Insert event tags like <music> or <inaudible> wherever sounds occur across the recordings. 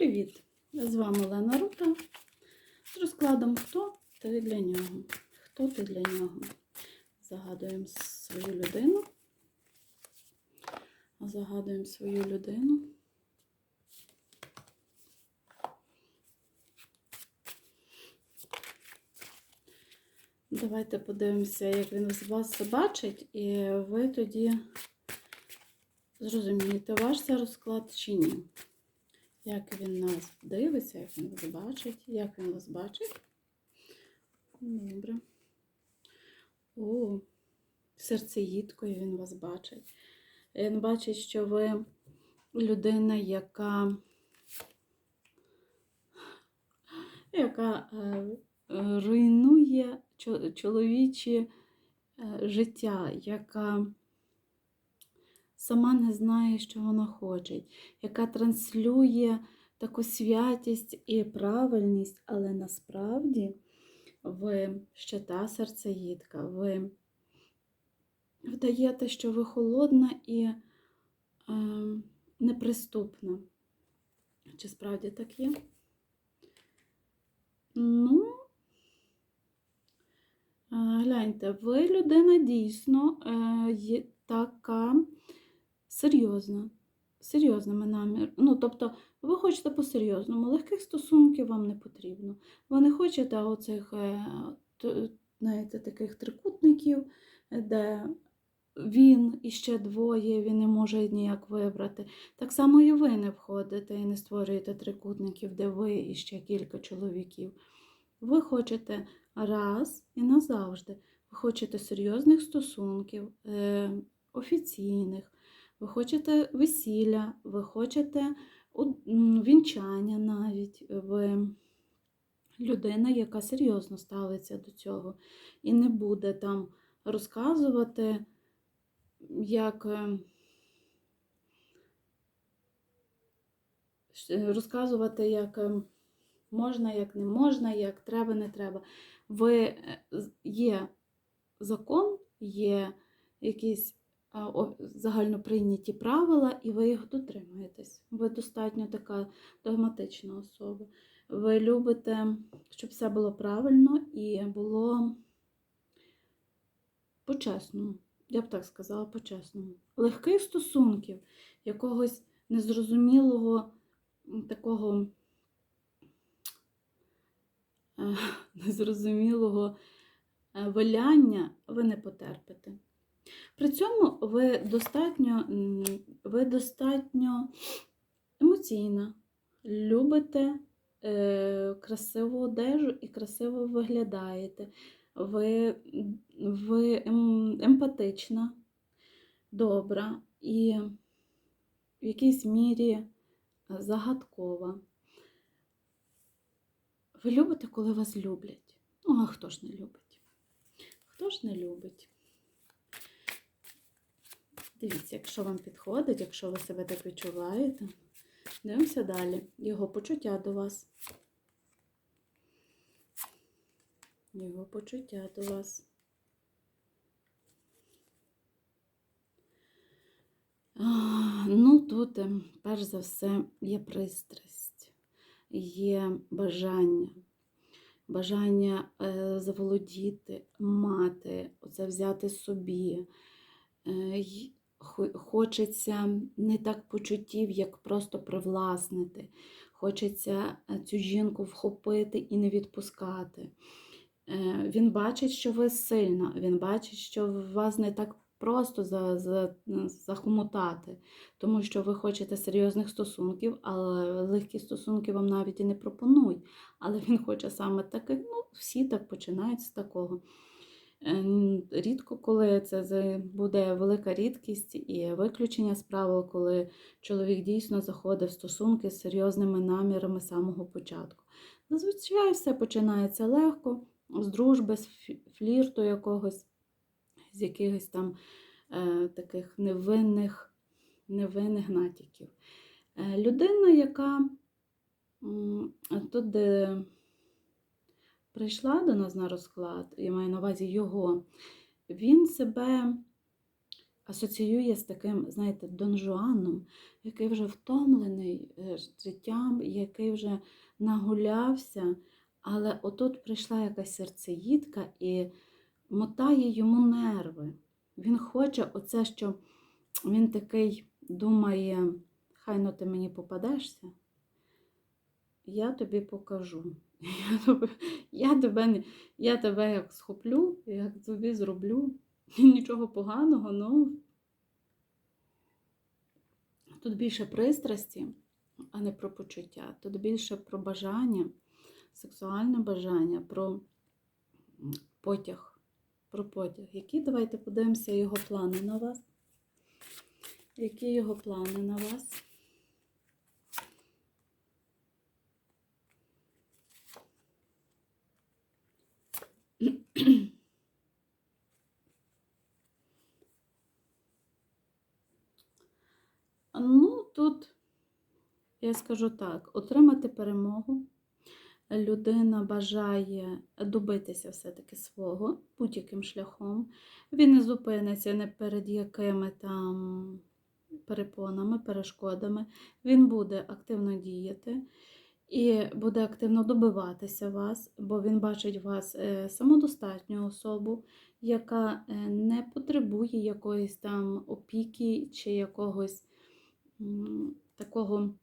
Привіт! З вами Олена Рута з розкладом Хто ти для нього? Хто ти для нього? Загадуємо свою людину. Загадуємо свою людину. Давайте подивимося, як він вас бачить, і ви тоді зрозумієте, ваш це розклад чи ні. Як він на вас дивиться, як він вас бачить, як він вас бачить. Добре. О, серцеїдкою він вас бачить. Він бачить, що ви людина, яка, яка е, руйнує чо- чоловіче життя, яка сама не знає, що вона хоче, яка транслює таку святість і правильність, але насправді ви ще та серцеїдка, ви вдаєте, що ви холодна і е, неприступна. Чи справді так є? Ну, е, гляньте, ви людина дійсно е, є така серйозна, серйозними намір. Ну, тобто, ви хочете по-серйозному, легких стосунків вам не потрібно. Ви не хочете оцих, е, знаєте, таких трикутників, де він і ще двоє, він не може ніяк вибрати. Так само і ви не входите і не створюєте трикутників, де ви і ще кілька чоловіків. Ви хочете раз і назавжди. Ви хочете серйозних стосунків, е, офіційних, ви хочете весілля, ви хочете вінчання навіть. Ви людина, яка серйозно ставиться до цього і не буде там розказувати, як е, розказувати, як е, можна, як не можна, як треба, не треба. Ви е, є закон, є якісь загальноприйняті правила, і ви їх дотримуєтесь. Ви достатньо така догматична особа. Ви любите, щоб все було правильно і було по-чесному. Я б так сказала, по-чесному. Легких стосунків, якогось незрозумілого такого е, <laughs> незрозумілого е, виляння ви не потерпите. При цьому ви достатньо, ви достатньо емоційна, любите е, красиву одежу і красиво виглядаєте. Ви, ви ем, емпатична, добра і в якійсь мірі загадкова. Ви любите, коли вас люблять. Ну, а хто ж не любить? Хто ж не любить? Дивіться, якщо вам підходить, якщо ви себе так відчуваєте, дивимося далі. Його почуття до вас. Його почуття до вас. Ну, тут, ем, перш за все, є пристрасть, є бажання. Бажання е, заволодіти, мати, оце взяти собі. Хочеться не так почуттів, як просто привласнити. Хочеться е, цю жінку вхопити і не відпускати. Е, Він бачить, що ви сильна, він бачить, що вас не так просто за, захомутати, тому що ви хочете серйозних стосунків, але легкі стосунки вам навіть і не пропонують. Але він хоче саме таких, ну, всі так починають з такого. Ем, Рідко, коли це буде велика рідкість і виключення з правил, коли чоловік дійсно заходить в стосунки з серйозними намірами з самого початку. Зазвичай все починається легко, з дружби, з флірту якогось, з якихось там е, таких невинних, невинних натяків. Е, людина, яка тут, де прийшла до нас на розклад, я маю на увазі його, він себе асоціює з таким, знаєте, Дон Жуаном, який вже втомлений е, життям, який вже нагулявся. Але отут прийшла якась серцеїдка і мотає йому нерви. Він хоче оце, що він такий думає, хай ну ти мені попадешся, я тобі покажу. <laughs> Я тебе, я тебе, як схоплю, як тобі зроблю. <laughs> Нічого поганого, ну тут більше пристрасті, а не про почуття. Тут більше про бажання, сексуальне бажання, про потяг. Про потяг. Які давайте подивимося його плани на вас. Які його плани на вас? <clears throat> Ну, тут я скажу так: отримати перемогу. Людина бажає добитися все-таки свого будь-яким шляхом. Він не зупиниться не перед якими там перепонами, перешкодами. Він буде активно діяти і буде активно добиватися вас, бо він бачить вас е, самодостатню особу, яка е, не потребує якоїсь там опіки чи якогось такого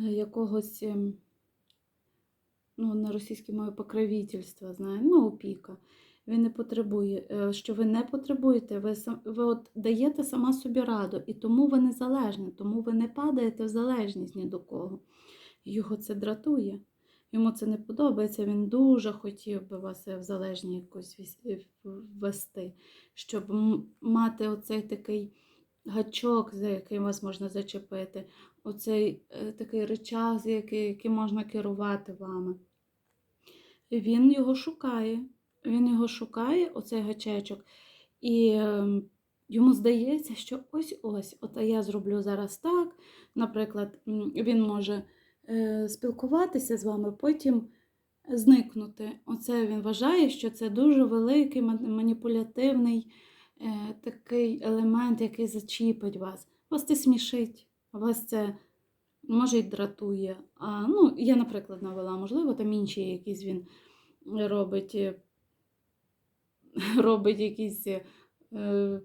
е, якогось, ну, на російській мові покровительства, знає, ну, опіка. Він не потребує, е, що ви не потребуєте, ви, ви от даєте сама собі раду, і тому ви незалежні, тому ви не падаєте в залежність ні до кого. Його це дратує. Йому це не подобається. Він дуже хотів би вас е, в залежні якось е, ввести, щоб мати оцей такий гачок, за яким вас можна зачепити, оцей такий речах, який, яким можна керувати вами. Він його шукає. Він його шукає, оцей гачечок, і е, йому здається, що ось-ось, от я зроблю зараз так. Наприклад, він може е, спілкуватися з вами, потім зникнути. Оце він вважає, що це дуже великий маніпулятивний е, такий елемент, який зачіпить вас. Вас це смішить, вас це може й дратує. А, ну, я, наприклад, навела, можливо, там інші якісь він робить, е, <laughs> робить якісь е,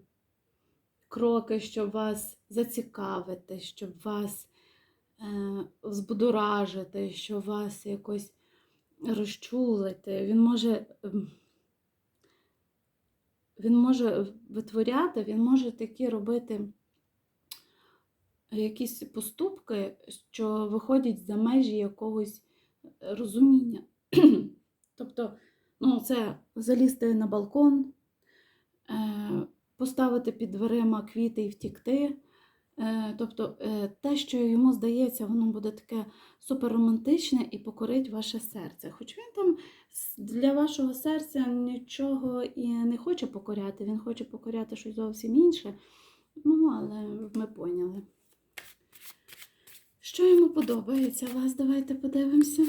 кроки, щоб вас зацікавити, щоб вас е, взбудоражити, щоб вас якось розчулити. Він може, ем, він може витворяти, він може такі робити якісь поступки, що виходять за межі якогось розуміння. <clears throat> тобто, ну, це залізти на балкон, е, поставити під дверима квіти і втікти. Е, Тобто е, те, що йому здається, воно буде таке суперромантичне і покорить ваше серце. Хоч він там для вашого серця нічого і не хоче покоряти, він хоче покоряти щось зовсім інше. Ну, але ми поняли. Що йому подобається вас? Давайте подивимося.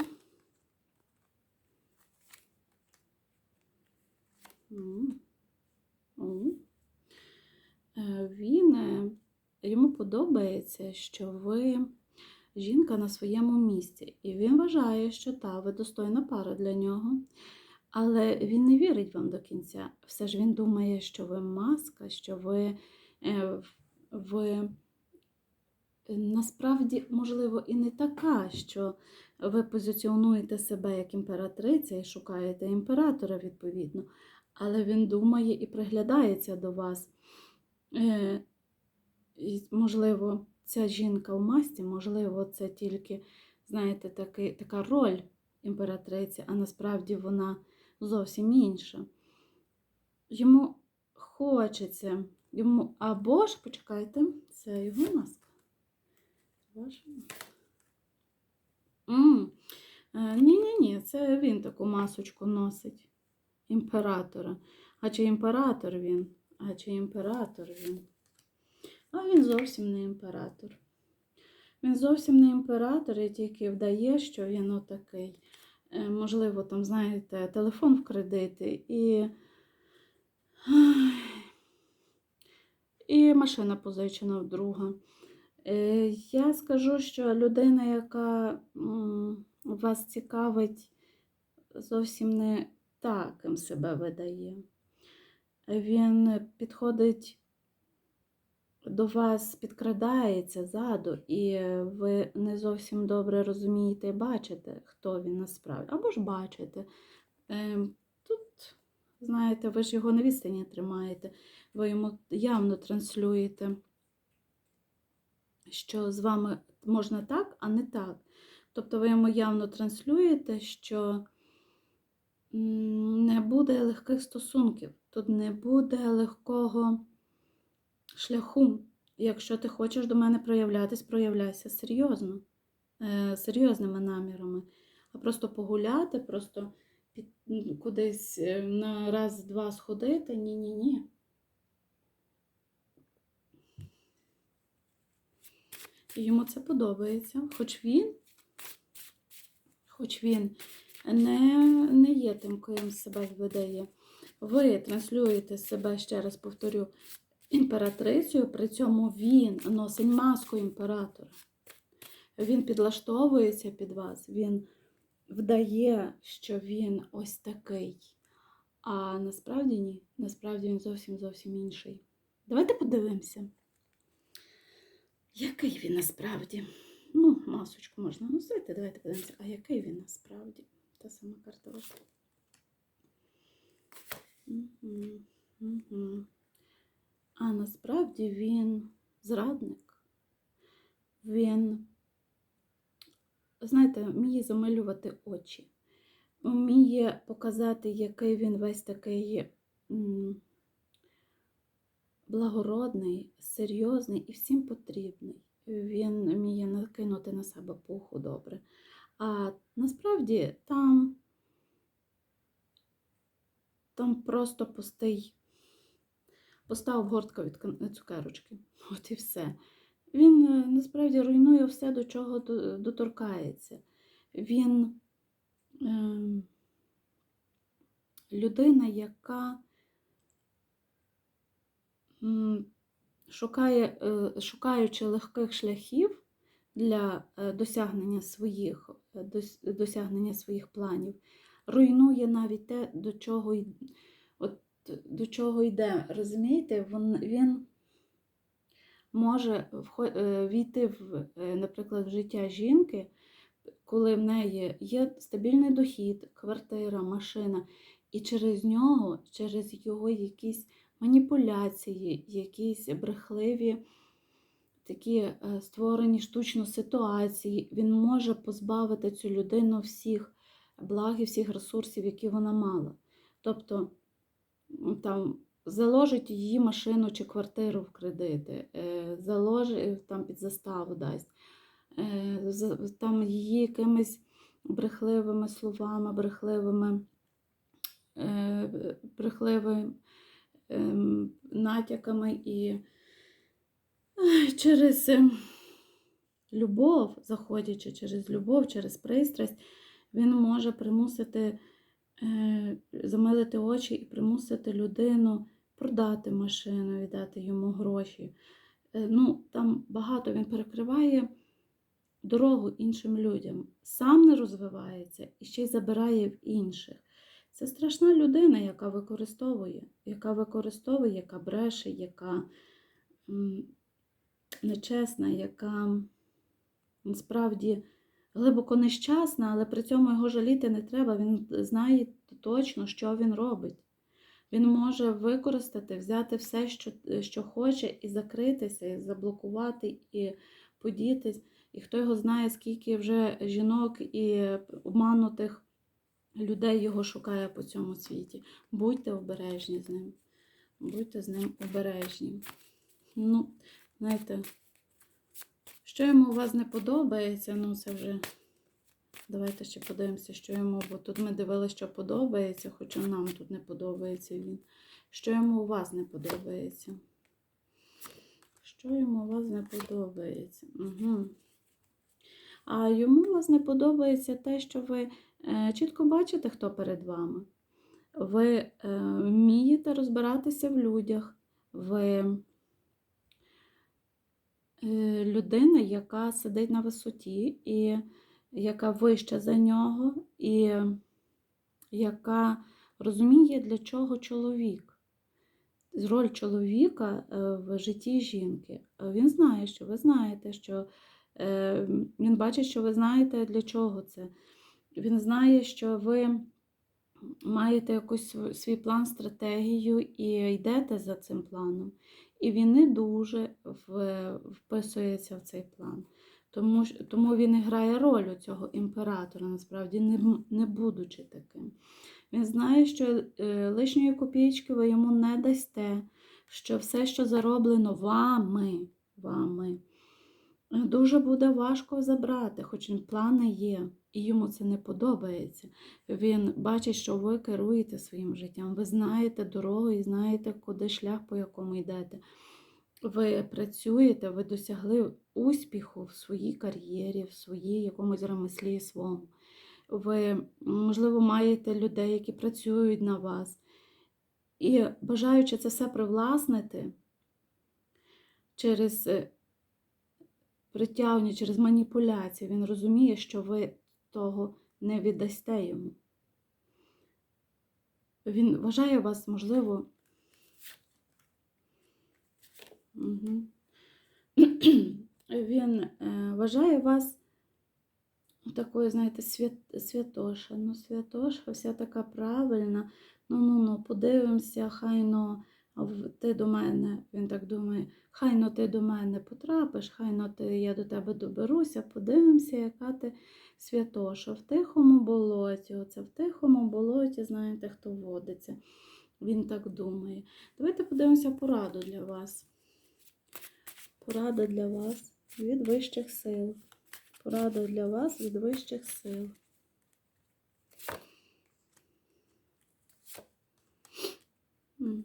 Він е, йому подобається, що ви жінка на своєму місці. І він вважає, що та, ви достойна пара для нього. Але він не вірить вам до кінця. Все ж він думає, що ви маска, що ви, е, ви е, насправді, можливо, і не така, що ви позиціонуєте себе як імператриця і шукаєте імператора відповідно. Але він думає і приглядається до вас. Е, можливо, ця жінка в масті, можливо, це тільки, знаєте, такий, така роль імператриці, а насправді вона зовсім інша. Йому хочеться, йому або ж, почекайте, це його маска. Е, Ні-ні-ні, це він таку масочку носить. Імператора. А чи імператор він? А чи імператор він? А він зовсім не імператор. Він зовсім не імператор і тільки вдає, що він отакий. Е, Можливо, там, знаєте, телефон в кредити і і машина позичена в друга. Е, Я скажу, що людина, яка вас цікавить, зовсім не таким себе видає. Він підходить до вас, підкрадається ззаду, і ви не зовсім добре розумієте і бачите, хто він насправді. Або ж бачите. Ем, Тут, знаєте, ви ж його на відстані тримаєте, ви йому явно транслюєте, що з вами можна так, а не так. Тобто ви йому явно транслюєте, що не буде легких стосунків, тут не буде легкого шляху. Якщо ти хочеш до мене проявлятись, проявляйся серйозно, е, серйозними намірами. А просто погуляти, просто кудись е, на раз-два сходити, ні-ні-ні. Йому це подобається, хоч він, хоч він не, не є тим, ким себе видає. Ви транслюєте себе, ще раз повторю, імператрицею, при цьому він носить маску імператора. Він підлаштовується під вас, він вдає, що він ось такий. А насправді ні, насправді він зовсім зовсім інший. Давайте подивимося, який він насправді. Ну, масочку можна носити, давайте подивимося, а який він насправді. Та сама карта вийшла. А насправді він зрадник. Він, знаєте, вміє замилювати очі, вміє показати, який він весь такий благородний, серйозний і всім потрібний. Він вміє накинути на себе пуху добре. А насправді там, там просто пустий поставив гортка від цукерочки. <laughs> От і все. Він е, насправді руйнує все, до чого доторкається. Він е, людина, яка шукає, е, шукаючи легких шляхів для е, досягнення своїх, досягнення своїх планів, руйнує навіть те, до чого от, до чого йде. Розумієте, він, він може е, війти в, е, наприклад, в життя жінки, коли в неї є стабільний дохід, квартира, машина, і через нього, через його якісь маніпуляції, якісь брехливі такі е, створені штучно ситуації, він може позбавити цю людину всіх благ і всіх ресурсів, які вона мала. Тобто там заложить її машину чи квартиру в кредити, е, заложить там під заставу дасть, е, там її якимись брехливими словами, брехливими, е, брехливими ем, натяками і е, через е, любов, заходячи через любов, через пристрасть, він може примусити е, замилити очі і примусити людину продати машину, віддати йому гроші. Е, Ну, там багато він перекриває дорогу іншим людям, сам не розвивається і ще й забирає в інших. Це страшна людина, яка використовує, яка використовує, яка бреше, яка нечесна, яка насправді глибоко нещасна, але при цьому його жаліти не треба. Він знає точно, що він робить. Він може використати, взяти все, що, що хоче, і закритися, і заблокувати, і подітись. І хто його знає, скільки вже жінок і обманутих людей його шукає по цьому світі. Будьте обережні з ним. Будьте з ним обережні. Ну, знаєте, що йому у вас не подобається, ну це вже. Давайте ще подивимося, що йому, бо тут ми дивилися, що подобається, хоча нам тут не подобається він. Що йому у вас не подобається? Що йому у вас не подобається? Угу. А йому у вас не подобається те, що ви е, чітко бачите, хто перед вами. Ви е, вмієте розбиратися в людях, ви людина, яка сидить на висоті, і яка вища за нього, і яка розуміє, для чого чоловік. Роль чоловіка е, в житті жінки. Е, Він знає, що ви знаєте, що е, він бачить, що ви знаєте, для чого це. Він знає, що ви маєте якийсь свій план, стратегію і йдете за цим планом. І він не дуже вписується в цей план. Тому, тому він і грає роль у цього імператора, насправді, не, не будучи таким. Він знає, що е, лишньої копійки ви йому не дасте, що все, що зароблено вами, вами, е, дуже буде важко забрати, хоч плани є, і йому це не подобається. Він бачить, що ви керуєте своїм життям, ви знаєте дорогу і знаєте, куди шлях, по якому йдете. Ви працюєте, ви досягли успіху в своїй кар'єрі, в своїй якомусь ремеслі своєму. Ви, можливо, маєте людей, які працюють на вас. І бажаючи це все привласнити через е, притягнення, через маніпуляцію, він розуміє, що ви того не віддасте йому. Він вважає вас, можливо. Угу. <clears throat> Він е, вважає вас такою, знаєте, свят, святоша. Ну, святоша, вся така правильна. Ну, ну, ну, подивимося, хай но в- ти до мене, він так думає, хай но ти до мене потрапиш, хай но ти, я до тебе доберуся, подивимося, яка ти святоша. В тихому болоті, оце в тихому болоті, знаєте, хто водиться. Він так думає. Давайте подивимося пораду для вас. Порада для вас від вищих сил. Порада для вас від вищих сил. М.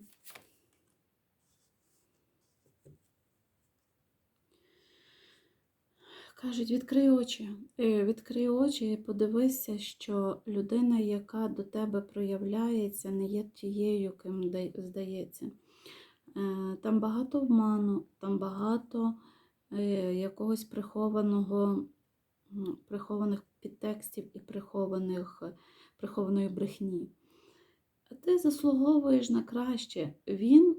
Кажуть, відкрий очі. Е, Відкрий очі і подивися, що людина, яка до тебе проявляється, не є тією, ким здається. Е, Там багато обману, там багато е, якогось прихованого, прихованих підтекстів і прихованих, прихованої брехні. Ти заслуговуєш на краще. Він,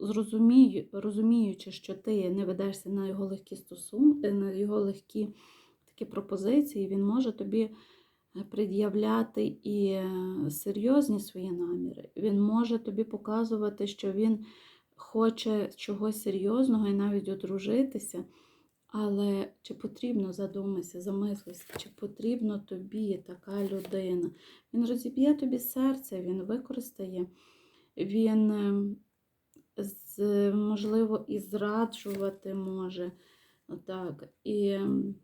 зрозумію, розуміючи, що ти не ведешся на його легкі стосунки, на його легкі такі пропозиції, він може тобі е, пред'являти і е, серйозні свої наміри. Він може тобі показувати, що він хоче чогось серйозного і навіть одружитися. Але чи потрібно задумайся, замислися, чи потрібно тобі така людина? Він розіб'є тобі серце, він використає, він, ем, можливо, і зраджувати може. Так, і ем,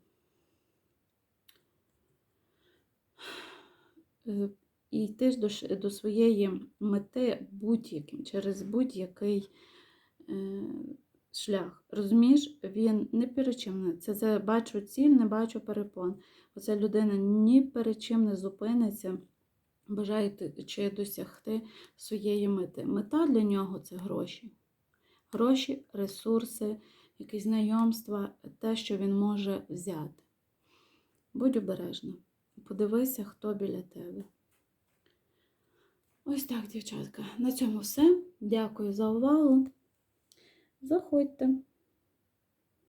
е, і йти ж до, до своєї мети будь-яким, через будь-який е, шлях. Розумієш, він не перед чим. Це, це бачу ціль, не бачу перепон. Оця людина ні перед чим не зупиниться, бажаючи досягти своєї мети. Мета для нього це гроші. Гроші, ресурси, якісь знайомства, те, що він може взяти. Будь обережна. Подивися, хто біля тебе. Ось так, дівчатка. На цьому все. Дякую за увагу. Заходьте.